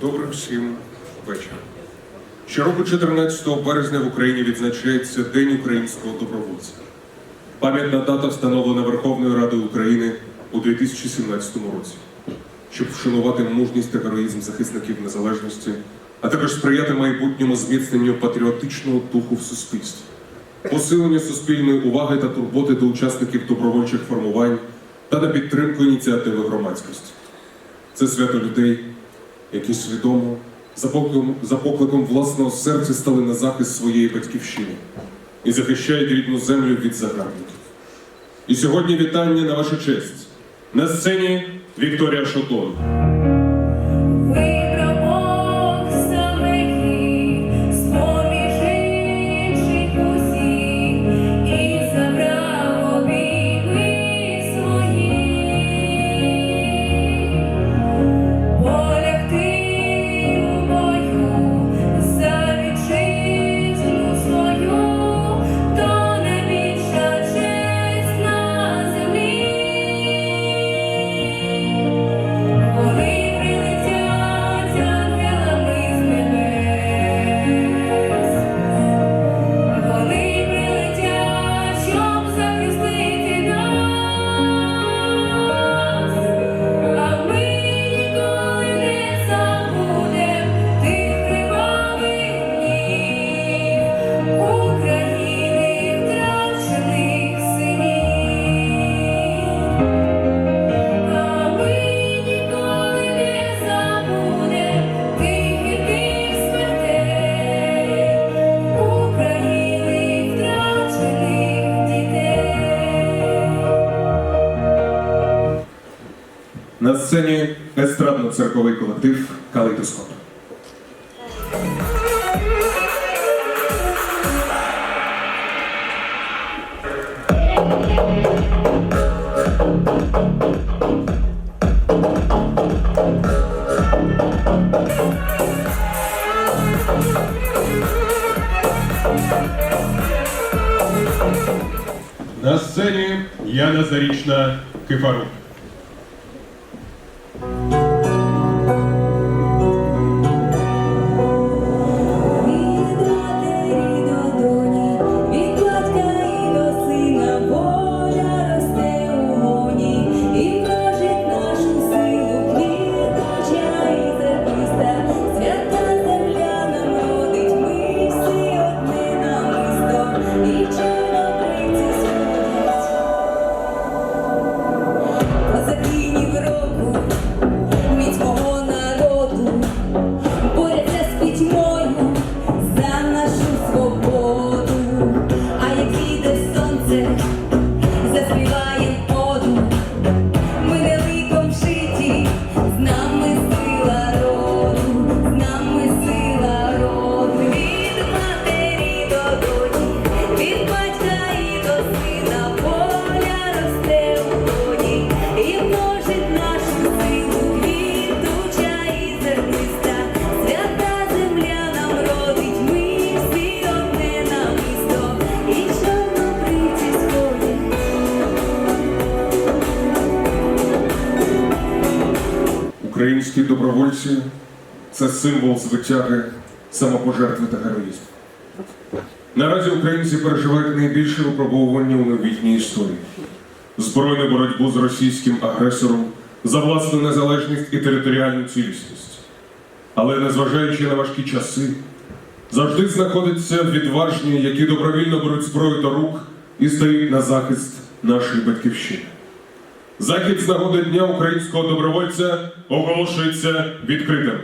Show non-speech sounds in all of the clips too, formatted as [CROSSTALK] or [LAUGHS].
Добрий всім вечір. Щороку 14 березня в Україні відзначається День українського добровольця. Пам'ятна дата встановлена Верховною Радою України у 2017 році, щоб вшанувати мужність та героїзм захисників незалежності, а також сприяти майбутньому зміцненню патріотичного духу в суспільстві, посиленню суспільної уваги та турботи до учасників добровольчих формувань та на підтримку ініціативи громадськості. Це свято людей, які свідомо за покликом, за покликом власного серця стали на захист своєї батьківщини і захищають рідну землю від загарбників. І сьогодні вітання на вашу честь. На сцені Вікторія Шотон. На сцені естрадно-церковий колектив Калейдоскоп. На сцені Яна Зарічна Кифарук. Символ звитяги, самопожертви та героїзму. Наразі українці переживають найбільше випробовування у новітній історії: збройну боротьбу з російським агресором за власну незалежність і територіальну цілісність. Але незважаючи на важкі часи, завжди знаходяться відважні, які добровільно беруть зброю до рук і стають на захист нашої батьківщини. Захід з нагоди Дня українського добровольця оголошується відкритим.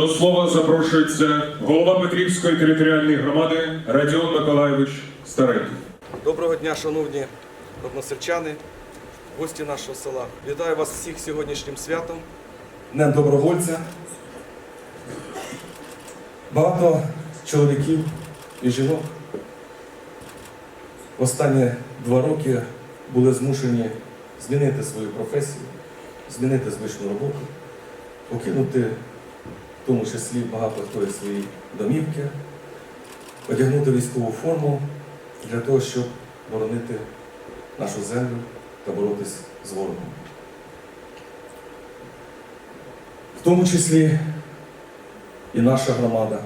До слова запрошується голова Петрівської територіальної громади Радіон Миколайович Старенький. Доброго дня, шановні односельчани, гості нашого села. Вітаю вас всіх сьогоднішнім святом. Днем добровольця. Багато чоловіків і жінок останні два роки були змушені змінити свою професію, змінити звичну роботу, покинути в тому числі багато хто із свої домівки, одягнути військову форму для того, щоб боронити нашу землю та боротись з ворогом. В тому числі і наша громада.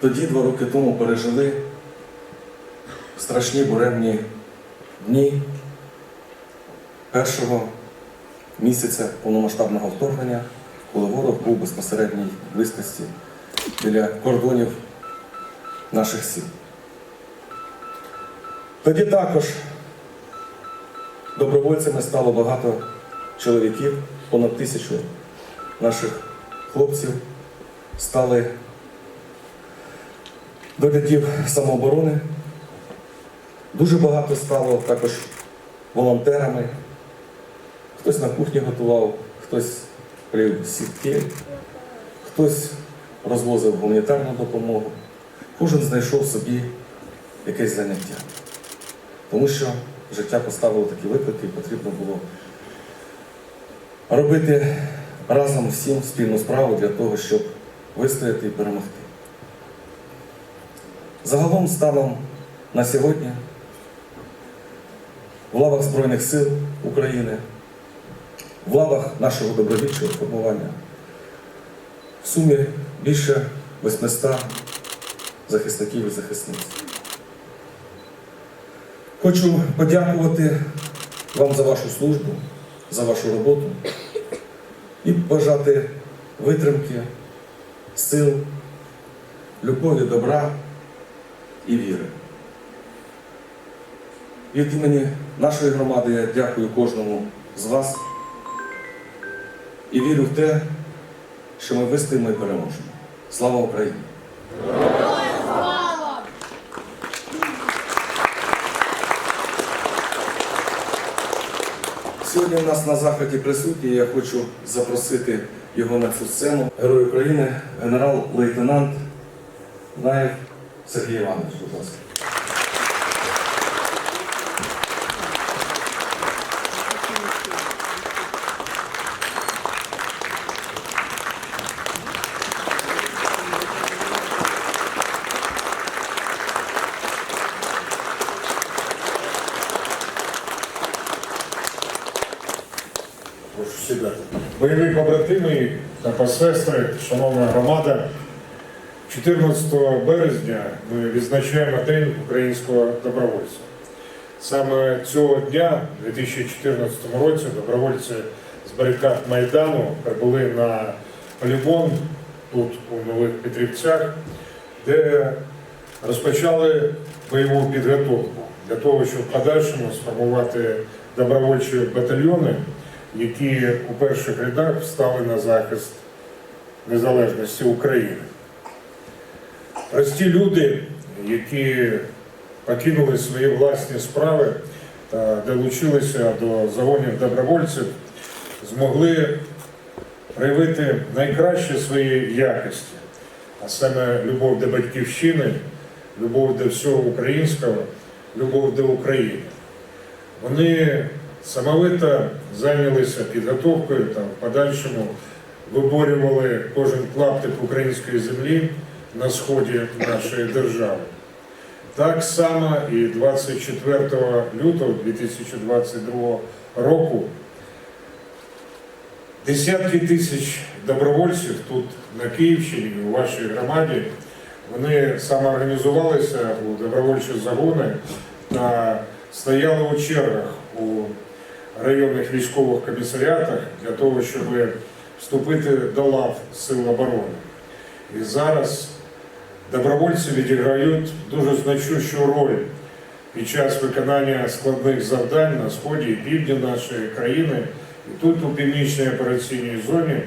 Тоді, два роки тому, пережили страшні буремні дні першого місяця повномасштабного вторгнення, коли ворог був безпосередній близькості біля кордонів наших сіл. Тоді також добровольцями стало багато чоловіків, понад тисячу наших хлопців стали до рядів самооборони. Дуже багато стало також волонтерами. Хтось на кухні готував, хтось плів сітки, хтось розвозив гуманітарну допомогу. Кожен знайшов собі якесь заняття. Тому що життя поставило такі виклики, і потрібно було робити разом всім спільну справу для того, щоб вистояти і перемогти. Загалом станом на сьогодні в лавах Збройних сил України, в лавах нашого добровільчого формування в сумі більше 800 захисників і захисниць. Хочу подякувати вам за вашу службу, за вашу роботу і бажати витримки, сил, любові, добра і віри. Від імені нашої громади я дякую кожному з вас і вірю в те, що ми вистоїмо і переможемо. Слава Україні! Сьогодні у нас на заході присутній, я хочу запросити його на цю сцену. Герой України, генерал-лейтенант Наєв Сергій Іванович, будь ласка. Бойові побратими та посестри, шановна громада, 14 березня ми відзначаємо День українського добровольця. Саме цього дня, у 2014 році, добровольці з барикад Майдану прибули на полігон тут, у Нових Петрівцях, де розпочали бойову підготовку для того, щоб в подальшому сформувати добровольчі батальйони, які у перших рядах встали на захист незалежності України. Прості люди, які покинули свої власні справи та долучилися до загонів добровольців, змогли проявити найкращі свої якості, а саме любов до батьківщини, любов до всього українського, любов до України. Вони самовито зайнялися підготовкою та в подальшому виборювали кожен клаптик української землі на сході нашої держави. Так само і 24 лютого 2022 року десятки тисяч добровольців тут на Київщині, у вашій громаді, вони самоорганізувалися у добровольчі загони та стояли у чергах у районних військових комісаріатах для того, щоб вступити до лав Сил оборони. І зараз добровольці відіграють дуже значущу роль під час виконання складних завдань на сході і півдні нашої країни. І тут, у північній операційній зоні,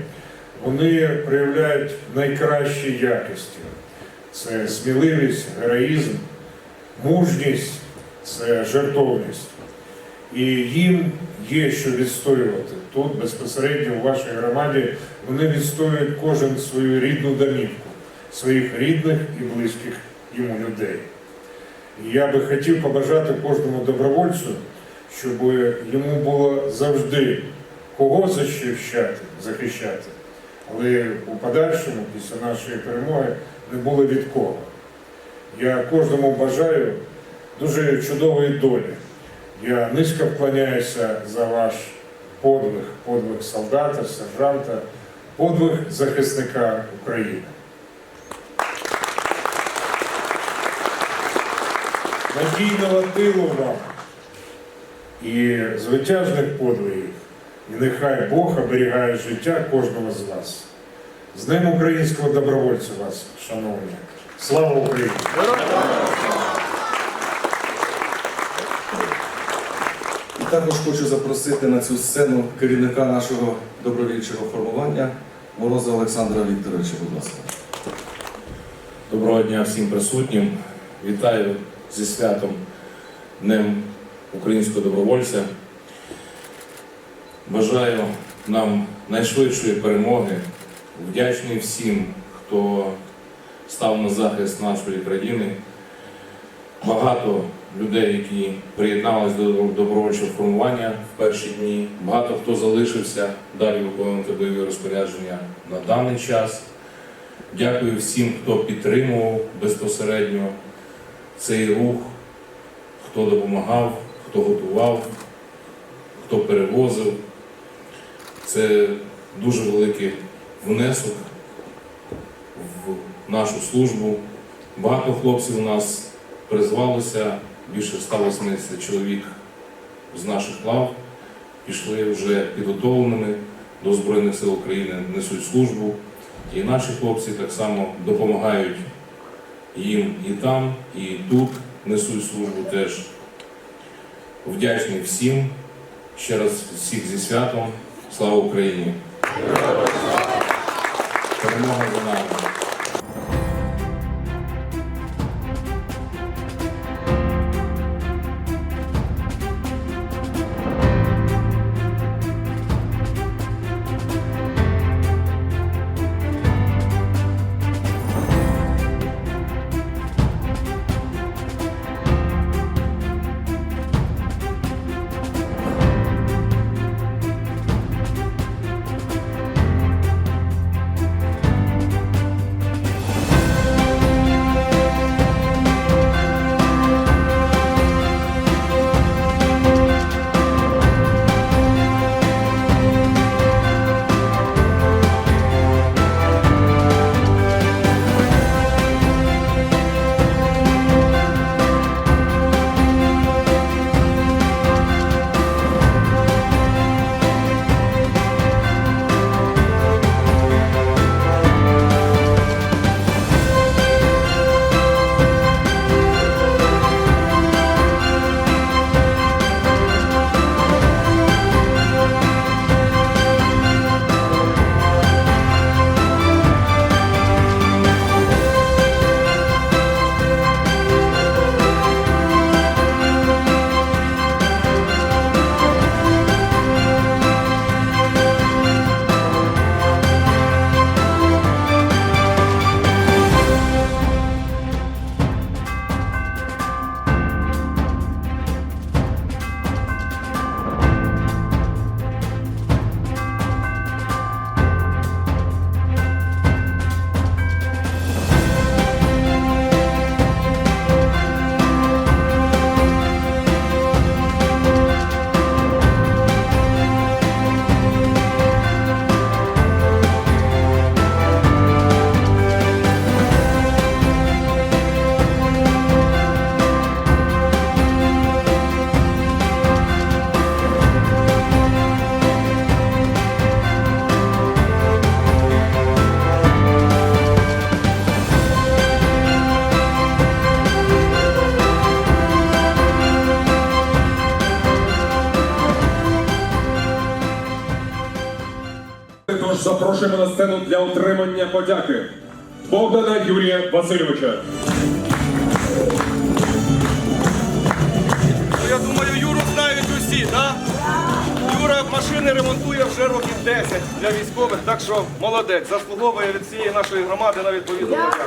вони проявляють найкращі якості. Це сміливість, героїзм, мужність, це жертовність. І їм є що відстоювати. Тут безпосередньо в вашій громаді вони відстоюють кожен свою рідну домівку, своїх рідних і близьких йому людей. І я би хотів побажати кожному добровольцю, щоб йому було завжди кого захищати, захищати, але у подальшому, після нашої перемоги, не було від кого. Я кожному бажаю дуже чудової долі. Я низько вклоняюся за ваш подвиг, подвиг солдата, сержанта, подвиг захисника України. Надійного тилу вам і звитяжних подвигів. І нехай Бог оберігає життя кожного з вас. З Днем українського добровольця вас, шановні. Слава Україні! Також хочу запросити на цю сцену керівника нашого добровільчого формування Мороза Олександра Вікторовича, будь ласка. Доброго дня всім присутнім. Вітаю зі святом Днем українського добровольця. Бажаю нам найшвидшої перемоги. Вдячний всім, хто став на захист нашої країни. Багато людей, які приєдналися до добровольчого формування в перші дні. Багато хто залишився далі виконувати бойові розпорядження на даний час. Дякую всім, хто підтримував безпосередньо цей рух, хто допомагав, хто готував, хто перевозив. Це дуже великий внесок в нашу службу. Багато хлопців у нас призвалося, більше 180 чоловік з наших лав пішли вже підготовленими до Збройних сил України, несуть службу. І наші хлопці так само допомагають їм і там, і тут несуть службу теж. Вдячний всім. Ще раз всіх зі святом. Слава Україні! Перемога за нами! Також запрошуємо на сцену для отримання подяки Богдана Юрія Васильовича. Ну, я думаю, Юру знають усі, так? Юра машини ремонтує вже років 10 для військових, так що молодець, заслуговує від всієї нашої громади на відповідну подяку.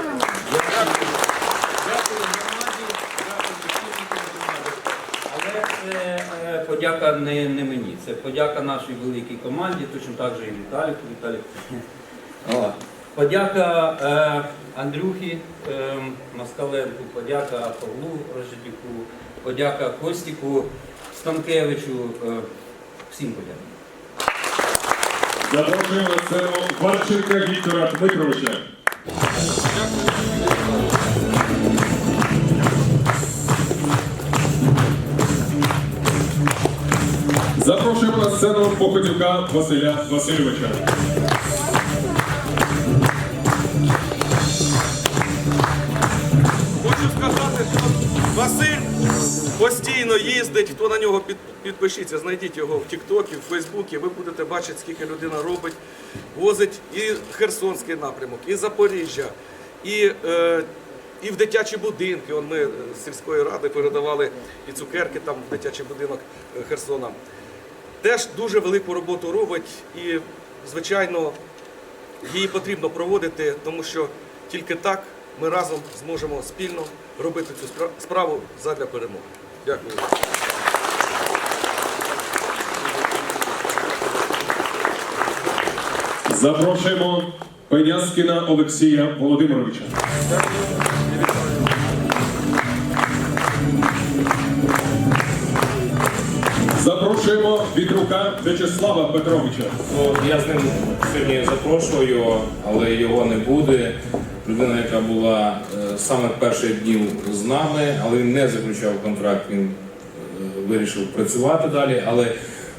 Але це е, подяка не, не мені, це подяка нашій великій команді, точно так же і Віталіку. Віталік. [LAUGHS] О, Подяка е, Андрюхі е, Москаленку, подяка Павлу Рожедюку, подяка Костіку Станкевичу. Е, всім подяка. Запрошуємо Варченка Віктора Дмитровича. Сцену Василя Васильовича. Хочу сказати, що Василь постійно їздить, хто на нього підпишіться, знайдіть його в Тіктокі, в Фейсбуці, ви будете бачити, скільки людина робить. Возить і Херсонський напрямок, і Запоріжжя, і, е, і в дитячі будинки. Ми з сільської ради передавали і цукерки там в дитячий будинок е, Херсона. Теж дуже велику роботу робить і, звичайно, її потрібно проводити, тому що тільки так ми разом зможемо спільно робити цю спра- справу задля перемоги. Дякую. Запрошуємо Пеняскіна Олексія Володимировича. Запрошуємо Вітрука В'ячеслава Петровича. Ну, я з ним сьогодні запрошую, але його не буде. Людина, яка була е, саме перших днів з нами, але він не заключав контракт, він е, вирішив працювати далі. Але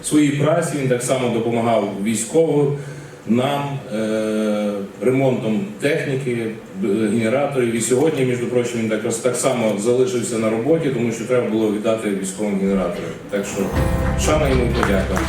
в своїй праці він так само допомагав військовим нам е, ремонтом техніки, генераторів. І сьогодні, між прочим, він так, так само залишився на роботі, тому що треба було віддати військовим генераторам. Так що шана йому подяка.